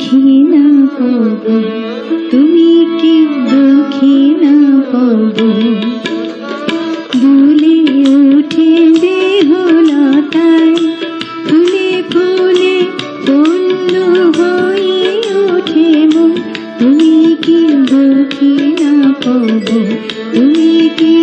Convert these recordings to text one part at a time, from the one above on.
দক্ষিণা পাব তুমি কি দক্ষিণা পাব দুলে ওঠে দেহলতায় ফুলে ফুলে পূর্ণ হয়ে ওঠে মন। তুমি কি দক্ষিণা পাব তুমি কি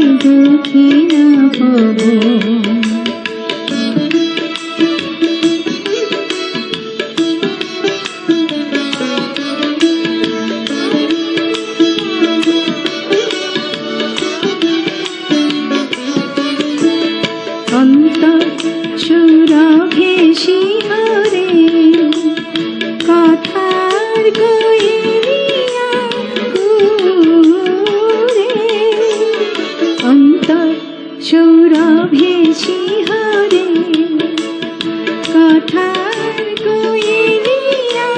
সুরভে শিহরে কথার গয়েরিয়া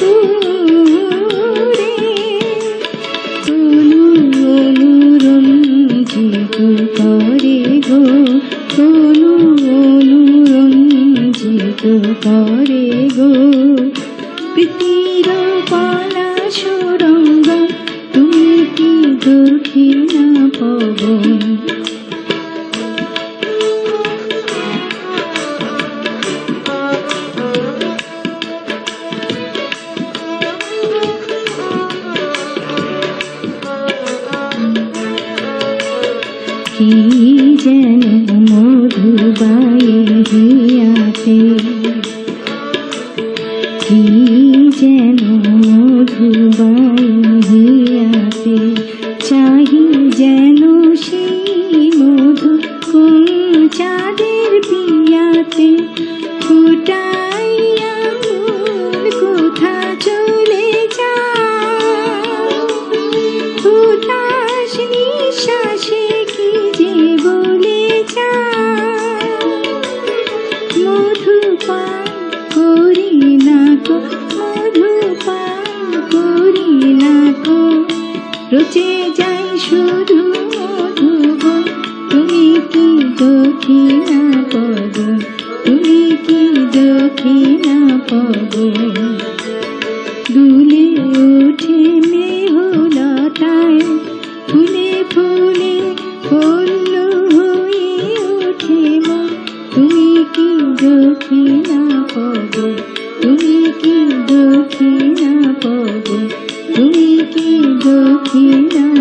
ঘুরে অনু অনুরঞ্জিত করে গো অনু অনুরঞ্জিত করে গো। প্রীতির পালা সুরঙ্গ, তুমি কি দক্ষিণা পবন? কি যেন মধুবায়ে হিয়াতে কি যেন মধুবায়ে হিয়াতে চাহি যেন পান করি না কো মধু পান করি না কো রচে যাই শুধু মধুবন তুমি কি দক্ষিণা পদ? তুমি পদ তুমি কি দক্ষিণা পাবো তুমি কি দক্ষিণা